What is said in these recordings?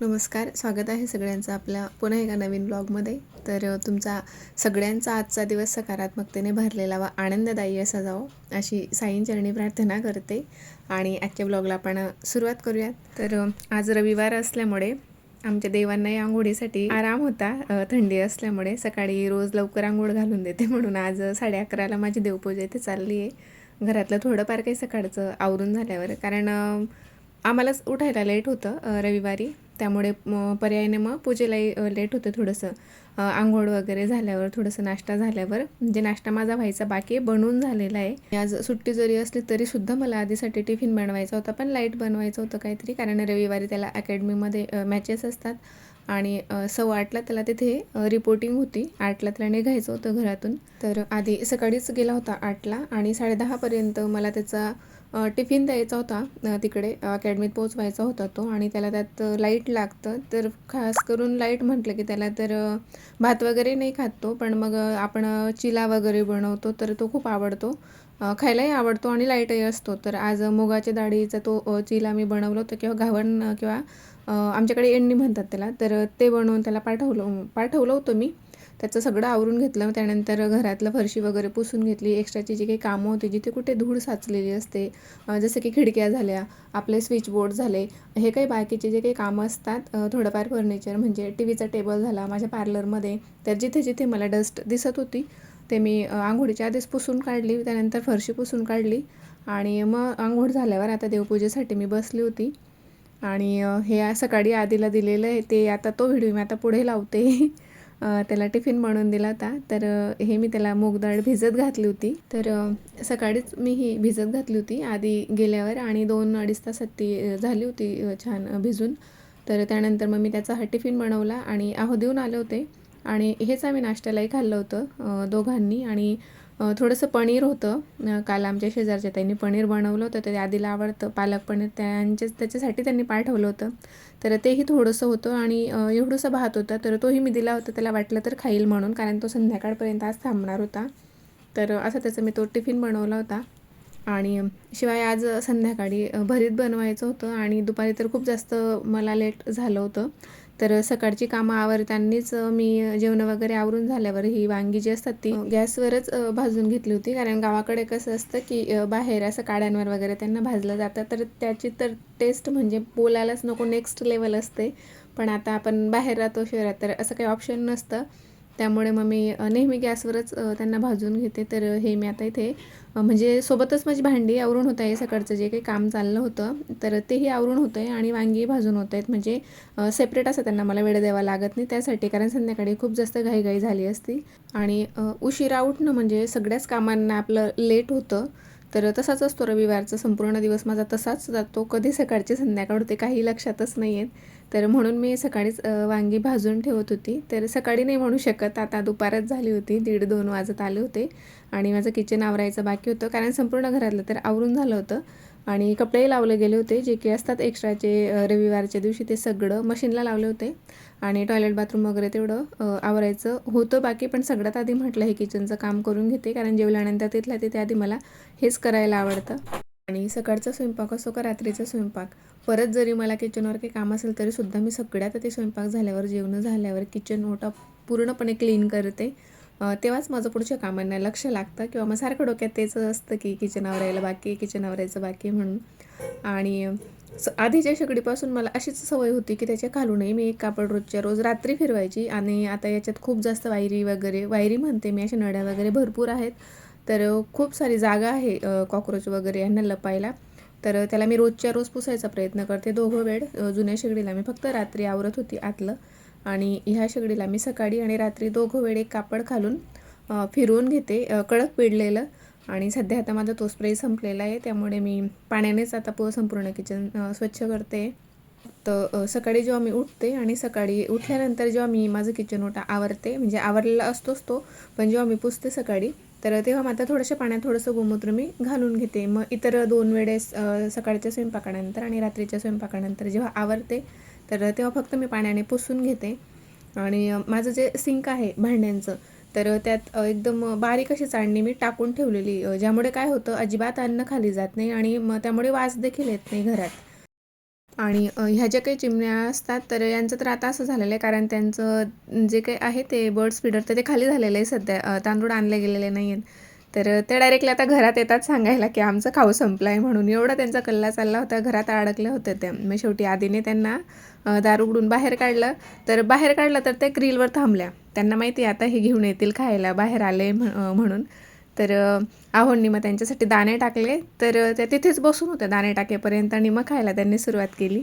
नमस्कार स्वागत आहे सगळ्यांचं आपल्या पुन्हा एका नवीन ब्लॉगमध्ये. तर तुमचा सगळ्यांचा आजचा दिवस सकारात्मकतेने भरलेला व आनंददायी असा जावो अशी साईंचरणी प्रार्थना करते. आणि आजच्या ब्लॉगला आपण सुरुवात करूयात. तर आज रविवार असल्यामुळे आमच्या देवांनाही आंघोळीसाठी आराम होता थंडी असल्यामुळे. सकाळी रोज लवकर आंघोळ घालून देते म्हणून आज साडे अकराला माझी देवपूजा इथे चालली आहे घरातलं थोडंफार काही सकाळचं आवरून झाल्यावर. कारण आम्हालाच उठायला लेट होतं रविवारी. त्यामुळे पर्यायाने मग पूजेलाही लेट होतं थोडंसं. आंघोळ वगैरे झाल्यावर थोडंसं नाश्ता झाल्यावर. म्हणजे नाश्ता माझा व्हायचा बाकी बनवून झालेला आहे. आज सुट्टी जरी असली तरीसुद्धा मला आधीसाठी टिफिन बनवायचा होता पण लाइट बनवायचं होतं काहीतरी. कारण रविवारी त्याला अकॅडमीमध्ये मॅचेस असतात. आणि सव्वा आठला त्याला तिथे रिपोर्टिंग होती. आठला त्याला निघायचं होतं घरातून. तर आधी सकाळीच गेला होता आठला. आणि साडेदहापर्यंत मला त्याचा टिफिन द्यायचा होता तिकडे अकॅडमीत पोचवायचा होता तो आणि त्याला त्यात लाइट लागतं. तर खास करून लाइट म्हटलं की त्याला तर भात वगैरे नाही खात तो पण मग आपण चिला वगैरे बनवतो तर तो खूप आवडतो. खायलाही आवडतो आणि लाईटही असतो. तर आज मुगाच्या डाळीचा तो चिला मी बनवलं होतं किंवा घावण किंवा आमच्याकडे एंडणी म्हणतात त्याला. तर ते बनवून त्याला पाठवलं पाठवलं होतं मी. त्याचं सगळं आवरून घेतलं. त्यानंतर घरातलं फरशी वगैरे पुसून घेतली. एक्स्ट्राची जी काही कामं होती जिथे कुठे धूळ साचलेली असते जसं की खिडक्या झाल्या आपले स्विच बोर्ड झाले हे काही बाकीचे जे काही कामं असतात थोडंफार फर्निचर म्हणजे टी व्हीचा टेबल झाला माझ्या पार्लरमध्ये तर जिथे जिथे मला डस्ट दिसत होती ते मी आंघोळीच्या आधीच पुसून काढली त्यानंतर फरशी पुसून काढली आणि मग आंघोळ झाल्यावर आता देवपूजेसाठी मी बसली होती. आणि हे सकाळी आधीला दिलेलं आहे ते आता तो व्हिडिओ मी आता पुढे लावते. त्याला टिफिन बनवून दिला होता. तर हे मी त्याला मूगडाळ भिजत घातली होती. तर सकाळीच मी ही भिजत घातली होती. आधी गेल्यावर आणि दोन अडीच तासात ती झाली होती छान भिजून. तर त्यानंतर मग मी त्याचा हा टिफिन बनवला आणि आहो देऊन आले होते. आणि हेच आम्ही नाश्त्यालाही खाल्लं होतं दोघांनी. आणि थोडंसं पनीर होतं. काल आमच्या शेजारच्या त्यांनी पनीर बनवलं होतं ते आधीला आवडतं. पालक पनीर त्यांच्या त्याच्यासाठी त्यांनी पाठवलं होतं. तर तेही थोडंसं होतं आणि एवढंसं भात होता तर तोही मी दिला होता. त्याला वाटलं तर खाईल म्हणून कारण तो संध्याकाळपर्यंत आज थांबणार होता. तर असं त्याचा मी तो टिफिन बनवला होता. आणि शिवाय आज संध्याकाळी भरीत बनवायचं होतं आणि दुपारी तर खूप जास्त मला लेट झालं होतं. तर सकाळची कामं आवरतानीच मी जेवण वगैरे आवरून झाल्यावर ही वांगी जी असतात ती गॅसवरच भाजून घेतली होती. कारण गावाकडे कसं असतं की बाहेर असं काड्यांवर वगैरे त्यांना भाजलं जातं. तर त्याची तर टेस्ट म्हणजे बोलायलाच नको नेक्स्ट लेवल असते. पण आता आपण बाहेर राहतो शहरात तर असं काही ऑप्शन नसतं. त्यामुळे मग मी नेहमी गॅसवरच त्यांना भाजून घेते. तर हे मी आता इथे म्हणजे सोबतच माझी भांडी आवरून होत आहे. सकाळचं जे काही काम चाललं होतं तर तेही आवरून होतं आहे आणि वांगी भाजून होत आहेत. म्हणजे सेपरेट असं त्यांना मला वेळ द्यावा लागत नाही त्यासाठी कारण संध्याकाळी खूप जास्त घाईघाई झाली असती. आणि उशिरा उठणं म्हणजे सगळ्याच कामांना आपलं लेट होतं. तर तसाच असतो. रविवारचा संपूर्ण दिवस माझा तसाच जातो. कधी सकाळची संध्याकाळ होते काही लक्षातच नाही आहेत तर म्हणून मी सकाळीच वांगी भाजून ठेवत होती. तर सकाळी नाही म्हणू शकत. आता दुपारच झाली होती. दीड दोन वाजत आले होते. आणि माझं किचन आवरायचं बाकी होतं. कारण संपूर्ण घरातलं तर आवरून झालं होतं. आणि कपडेही लावले गेले होते जे की असतात एक्स्ट्राचे रविवारच्या दिवशी ते सगळं मशीनला लावले होते. आणि टॉयलेट बाथरूम वगैरे तेवढं आवरायचं होतं बाकी पण सगळ्यात आधी म्हटलं हे किचनचं काम करून घेते कारण जेवल्यानंतर तिथल्या तिथे आधी मला हेच करायला आवडतं. आणि सकाळचा स्वयंपाक असो का रात्रीचा स्वयंपाक परत जरी मला किचनवर काही काम असेल तरीसुद्धा मी सगळ्यात आधी स्वयंपाक झाल्यावर जेवण झाल्यावर किचन ओटा पूर्णपणे क्लीन करते. तेव्हाच माझं पुढच्या कामांना लक्ष लागतं किंवा मग सारखं डोक्यात तेच असतं की किचन आवरायला बाकी किचन आवरायचं बाकी म्हणून. आणि स आधीच्या शेगडीपासून मला अशीच सवय होती की त्याच्या घालूनही मी एक कापड रोजच्या रोज रात्री फिरवायची. आणि आता याच्यात खूप जास्त वायरी वगैरे वायरी म्हणते मी अशा नळ्या वगैरे भरपूर आहेत. तर खूप सारी जागा आहे कॉक्रोच वगैरे यांना लपायला. तर त्याला मी रोजच्या रोज पुसायचा प्रयत्न करते. दोघं वेळ जुन्या शेगडीला मी फक्त रात्री आवरत होती आतलं. आणि ह्या शेगडीला मी सकाळी आणि रात्री दोघं वेळ एक कापड घालून फिरवून घेते. कडक पिडलेलं आणि सध्या आता माझा तो स्प्रे संपलेला आहे. त्यामुळे मी पाण्यानेच आता पू संपूर्ण किचन स्वच्छ करते. तर सकाळी जेव्हा मी उठते आणि सकाळी उठल्यानंतर जेव्हा मी माझं किचन ओटा आवरते म्हणजे आवरलेला असतोच तो पण जेव्हा मी पुसते सकाळी तर तेव्हा मात्र थोडंशा पाण्यात थोडंसं गोमूत्र मी घालून घेते. मग इतर दोन वेळेस सकाळच्या स्वयंपाकानंतर आणि रात्रीच्या स्वयंपाकानंतर जेव्हा आवरते तर तेव्हा फक्त मी पाण्याने पुसून घेते. आणि माझं जे सिंक आहे भांड्यांचं तर त्यात एकदम बारीक अशी चाळणी मी टाकून ठेवलेली ज्यामुळे काय होतं अजिबात अन्न खाली जात नाही आणि मग त्यामुळे वास देखील येत नाही घरात. आणि ह्या ज्या काही चिमण्या असतात तर यांचं तर आता असं झालेलं आहे कारण त्यांचं जे काही आहे ते बर्ड्स फीडर तर ते खाली झालेलं आहे सध्या तांदूळ आणले गेलेले नाही आहेत तर ते डायरेक्टली आता घरात येतात सांगायला की आमचं खाऊ संपलं आहे म्हणून. एवढा त्यांचा कल्ला चालला होता घरात अडकले होते ते. मग शेवटी आधीने त्यांना दार उघडून बाहेर काढलं. तर बाहेर काढलं तर ते ग्रिलवर थांबल्या. त्यांना माहिती आहे आता हे घेऊन येतील खायला बाहेर आले म्ह- म्हणून. तर आहोंनी मग त्यांच्यासाठी दाणे टाकले. तर ते त्या तिथेच बसून होत्या दाणे टाकेपर्यंत आणि मग खायला त्यांनी सुरुवात केली.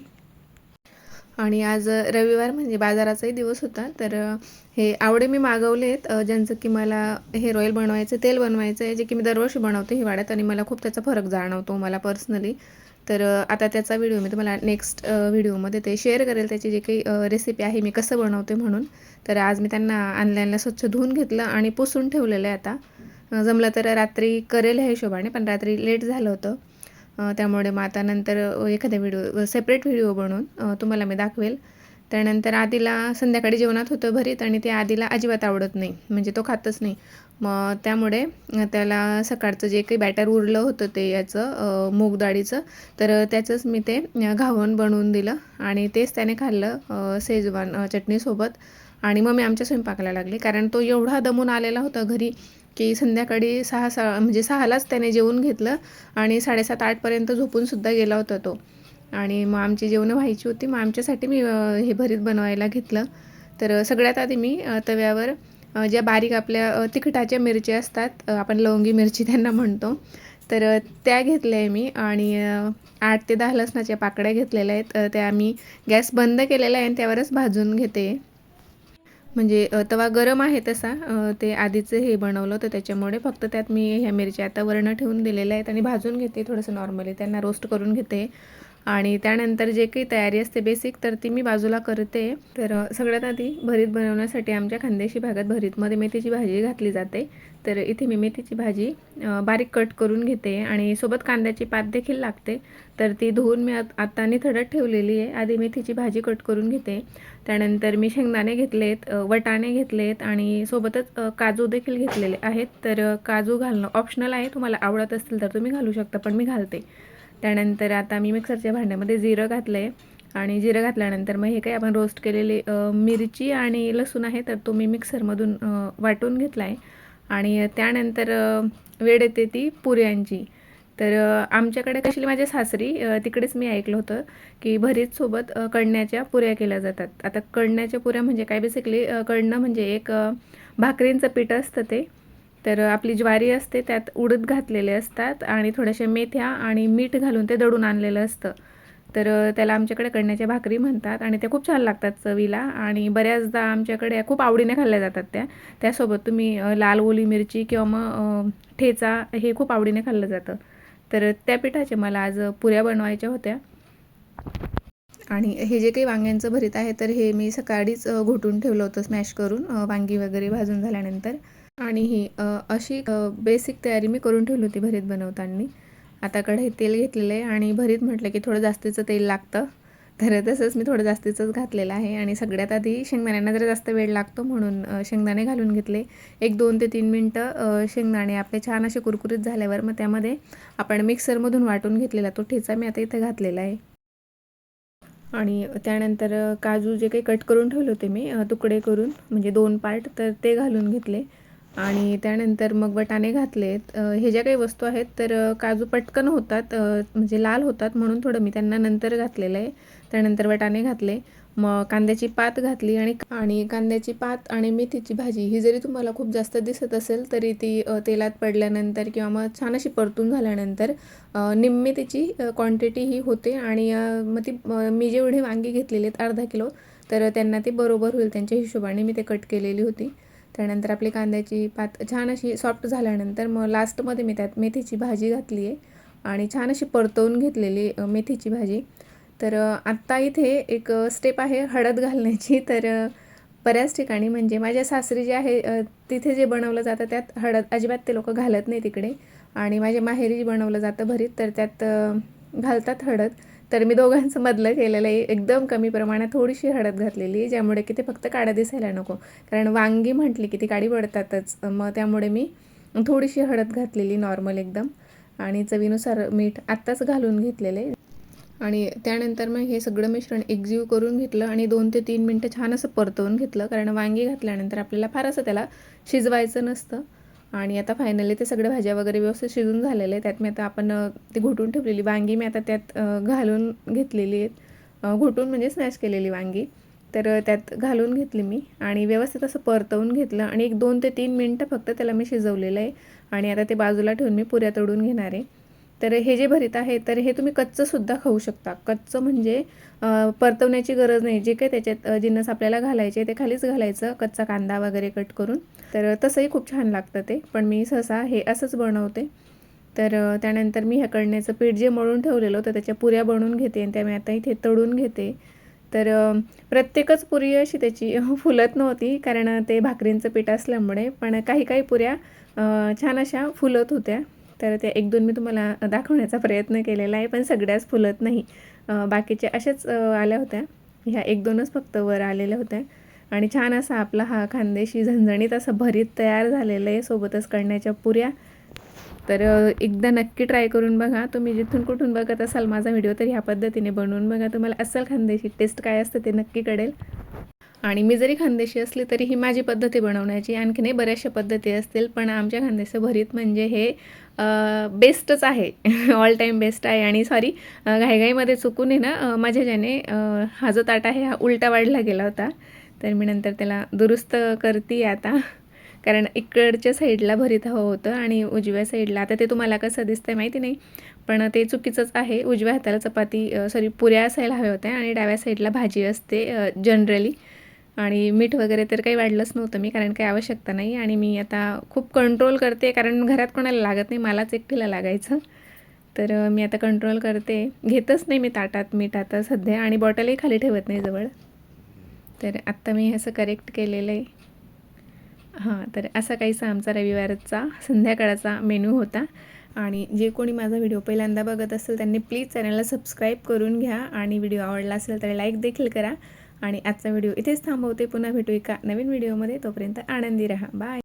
आणि आज रविवार म्हणजे बाजाराचाही दिवस होता. तर हे आवडे मी मागवले आहेत. ज्यांचं की मला हेअर ऑइल बनवायचं तेल बनवायचं आहे जे की मी दरवर्षी बनवते हिवाळ्यात आणि मला खूप त्याचा फरक जाणवतो मला पर्सनली तर आता त्याचा व्हिडिओ मी तुम्हाला नेक्स्ट व्हिडिओमध्ये ते शेअर करेल. त्याची जे काही रेसिपी आहे मी कसं बनवते म्हणून. तर आज मी त्यांना ऑनलाईनला स्वच्छ धुवून घेतलं आणि पुसून ठेवलेलं आहे आता. जमलं तर रात्री करेल ह्या हिशोबाने पण रात्री लेट झालं होतं. त्यामुळे मग आता नंतर एखाद्या एखादा व्हिडिओ सेपरेट व्हिडिओ बनवून तुम्हाला मी दाखवेल. त्यानंतर आधीला संध्याकाळी जेवणात होतं भरीत आणि ते आधीला अजिबात आवडत नाही म्हणजे तो खातच नाही. मग त्यामुळे त्याला सकाळचं जे काही बॅटर उरलं होतं ते याचं मूग डाळीचं तर त्याचंच मी ते अ, घावण बनवून दिलं आणि तेच त्याने खाल्लं सेजवान चटणीसोबत आणि मग मी आमच्या स्वयंपाकाला लागले कारण तो एवढा दमून आलेला होता घरी की संध्याकाळी सहा सहा म्हणजे सहालाच त्याने जेवून घेतलं आणि साडेसात आठपर्यंत झोपूनसुद्धा गेला होता तो. आणि मग आमची जेवणं व्हायची होती. मग आमच्यासाठी मी हे भरीत बनवायला घेतलं. तर सगळ्यात आधी मी तव्यावर ज्या बारीक आपल्या तिखटाच्या मिरच्या असतात आपण लवंगी मिरची त्यांना म्हणतो तर त्या घेतल्या आहे मी आणि आठ ते दहा लसणाच्या पाकळ्या घेतलेल्या आहेत. त्या मी गॅस बंद केलेला आहे आणि त्यावरच भाजून घेते. म्हणजे तवा गरम आहे तसा ते आधीचं हे बनवलं होतं त्याच्यामुळे फक्त त्यात मी ह्या मिरच्या आता वरणं ठेवून दिलेल्या आहेत आणि भाजून घेते थोडंसं नॉर्मली. त्यांना रोस्ट करून घेते. आणि त्यानंतर जे काही तयारी असते बेसिक तर ती मी बाजूला करते. तर सगळ्यात आधी भरीत बनवण्यासाठी आमच्या खानदेशी भागात भरीतमध्ये मेथीची भाजी घातली जाते. तर इथे मी मेथीची भाजी बारीक कट करून घेते आणि सोबत कांद्याची पात देखील लागते. तर ती धुवून मी आत आता ठेवलेली आहे. आधी मेथीची भाजी कट करून घेते. त्यानंतर मी शेंगदाणे घेतलेत वटाणे घेतलेत आणि सोबतच काजू देखील घेतलेले आहेत. तर काजू घालणं ऑप्शनल आहे. तुम्हाला आवडत असतील तर तुम्ही घालू शकता पण मी घालते. त्यानंतर आता मी मिक्सरच्या भांड्यामध्ये जिरं घातलं आहे आणि जिरं घातल्यानंतर मग हे काही आपण रोस्ट केलेली मिरची आणि लसूण आहे तर तो मी मिक्सरमधून वाटून घेतला आहे आणि त्यानंतर वेळ येते ती पुऱ्यांची. तर आमच्याकडे कशी माझ्या सासरी तिकडेच मी ऐकलं होतं की भरीतसोबत अ, कणण्याच्या पुऱ्या केल्या जातात. आता कणण्याच्या पुऱ्या म्हणजे काय? बेसिकली कणणं म्हणजे एक भाकरींचं पीठ असतं ते. तर आपली ज्वारी असते त्यात उडद घातलेले असतात आणि थोड्याशा मेथ्या आणि मीठ घालून ते दळून आणलेलं असतं. तर त्याला आमच्याकडे कडण्याच्या भाकरी म्हणतात आणि त्या खूप छान लागतात चवीला आणि बऱ्याचदा आमच्याकडे खूप आवडीने खाल्ल्या जातात त्या. त्यासोबत तुम्ही लाल ओली मिरची किंवा मग ठेचा हे खूप आवडीने खाल्लं जातं. तर त्या पिठाचे मला आज पुऱ्या बनवायच्या होत्या. आणि हे जे काही वांग्यांचं भरीत आहे तर हे मी सकाळीच घोटून ठेवलं होतं स्मॅश करून वांगी वगैरे भाजून झाल्यानंतर. आणि ही अशी बेसिक तयारी मी करून ठेवली होती भरीत बनवताना. आता कढईत तेल घेतलेलं आहे आणि भरीत म्हटलं की थोडं जास्तीचं तेल लागतं. तर तसंच मी थोडं जास्तीचंच घातलेलं आहे आणि सगळ्यात आधी शेंगदाण्यांना जरा जास्त वेळ लागतो म्हणून शेंगदाणे घालून घेतले. एक दोन ते तीन मिनटं शेंगदाणे आपले छान असे कुरकुरीत झाल्यावर मग त्यामध्ये आपण मिक्सरमधून वाटून घेतलेला तो ठेचा मी आता इथे घातलेला आहे. आणि त्यानंतर काजू जे काही कट करून ठेवले होते मी तुकडे करून म्हणजे दोन पार्ट तर ते घालून घेतले. आणि त्यानंतर मग वटाणे घातलेत. हे ज्या काही वस्तू आहेत तर काजू पटकन होतात म्हणजे लाल होतात म्हणून थोडं मी त्यांना नंतर घातलेलं आहे. त्यानंतर वटाणे घातले मग कांद्याची पात घातली आणि आणि कांद्याची पात आणि मेथीची भाजी ही जरी तुम्हाला खूप जास्त दिसत असेल तरी ती तेलात पडल्यानंतर किंवा मग छान अशी परतून झाल्यानंतर निम्मी त्याची क्वांटिटी ही होते आणि मग ती मी जेवढी वांगी घेतलेली आहेत अर्धा किलो तर त्यांना ते बरोबर होईल त्यांच्या हिशोबाने मी ते कट केलेली होती. त्यानंतर आपली कांद्याची पात छान अशी सॉफ्ट झाल्यानंतर मग लास्टमध्ये मी त्यात मेथीची भाजी घातली आहे आणि छान अशी परतवून घेतलेली मेथीची भाजी. तर आत्ता इथे एक स्टेप आहे हळद घालण्याची. तर बऱ्याच ठिकाणी म्हणजे माझ्या सासरी जे आहे तिथे जे बनवलं जातं त्यात हळद अजिबात ते लोक घालत नाही तिकडे. आणि माझ्या माहेरी जे बनवलं जातं भरीत तर त्यात घालतात हळद. तर मी दोघांचं मधलं केलेलं आहे. एकदम कमी प्रमाणात थोडीशी हळद घातलेली आहे ज्यामुळे की ते फक्त काडा दिसायला नको. कारण वांगी म्हटली की ती काडी पडतातच. मग त्यामुळे मी थोडीशी हळद घातलेली नॉर्मल एकदम. आणि चवीनुसार मीठ आत्ताच घालून घेतलेले आणि त्यानंतर मग हे सगळं मिश्रण एकजीव करून घेतलं आणि दोन ते तीन मिनटं छान असं परतवून घेतलं. कारण वांगी घातल्यानंतर आपल्याला फार असं त्याला शिजवायचं नसतं. आणि आता फायनली ते सगळ्या भाज्या वगैरे व्यवस्थित शिजून झालेले आहे त्यात मी आता आपण ती घोटून ठेवलेली वांगी मी आता त्यात घालून घेतलेली आहेत. घोटून म्हणजे स्मॅश केलेली वांगी. तर त्यात घालून घेतली मी आणि व्यवस्थित असं परतवून घेतलं आणि एक दोन ते तीन मिनटं फक्त त्याला मी शिजवलेलं आहे. आणि आता ते बाजूला ठेवून मी पुऱ्या तोडून घेणार आहे. तर हे जे भरीत आहे तर हे तुम्ही कच्चंसुद्धा खाऊ शकता. कच्चं म्हणजे परतवण्याची गरज नाही. जे काही त्याच्यात जिन्नस आपल्याला घालायचे ते खालीच घालायचं कच्चा कांदा वगैरे कट करून. तर तसंही खूप छान लागतं ते. पण मी सहसा हे असंच बनवते. तर त्यानंतर मी ह्या कडण्याचं पीठ जे मळून ठेवलेलं होतं त्याच्या पुऱ्या बनवून घेते आणि त्या मी आता इथे तळून घेते. तर प्रत्येकच पुरी अशी त्याची फुलत नव्हती कारण ते भाकरींचं पीठ असल्यामुळे. पण काही काही पुऱ्या छान अशा फुलत होत्या. तर त्या एक दोन मी तुम्हाला दाखवण्याचा प्रयत्न केलेला आहे पण सगळ्याच फुलत नाही. बाकीचे बाकीच्या अशाच आल्या होत्या. ह्या एक दोनच फक्त वर आलेल्या होत्या. आणि छान असा आपला हा खानदेशी झणझणीत असं भरीत तयार झालेलं आहे सोबतच कळण्याच्या पुऱ्या. तर एकदा नक्की ट्राय करून बघा. तुम्ही जिथून कुठून बघत असाल माझा व्हिडिओ तर ह्या पद्धतीने बनवून बघा. तुम्हाला असल खानदेशी टेस्ट काय असतं ते नक्की कळेल. आणि मी जरी खानदेशी असली तरी ही माझी पद्धती बनवण्याची आणखीनही बऱ्याचशा पद्धती असतील पण आमच्या खानदेशी भरीत म्हणजे हे बेस्टच आहे. ऑल टाईम बेस्ट आहे. आणि सॉरी घाईघाईमध्ये चुकून आहे ना माझ्या ज्याने हा जो ताटा आहे हा उलटा वाढला गेला होता. तर मी नंतर त्याला दुरुस्त करते आता. कारण इकडच्या साईडला भरीत हवं होतं आणि उजव्या साईडला. आता ते तुम्हाला कसं दिसतंय माहिती नाही पण ते चुकीचंच आहे. उजव्या हाताला चपाती सॉरी पुऱ्या असायला हव्या होत्या आणि डाव्या साईडला भाजी असते जनरली आणि मीठ वगैरे तर काही वाढलंच नव्हतं मी कारण काही आवश्यकता नाही. आणि मी आता खूप कंट्रोल करते कारण घरात कोणाला लागत नाही मलाच एकटीला लागायचं. तर मी आता कंट्रोल करते. घेतच नाही मी ताटात मीठ आता सध्या आणि बॉटलही खाली ठेवत नाही जवळ. तर आत्ता मी असं करेक्ट केलेलं आहे हां तर असा काहीसा आमचा रविवारचा संध्याकाळचा मेनू होता. आणि जे कोणी माझा व्हिडिओ पहिल्यांदा बघत असेल त्यांनी प्लीज चॅनलला सबस्क्राईब करून घ्या. आणि व्हिडिओ आवडला असेल तर लाईक देखील करा. आणि आजचा व्हिडिओ इथेच थांबवते. पुन्हा भेटू एका नवीन व्हिडिओमध्ये. तोपर्यंत आनंदी राहा. बाय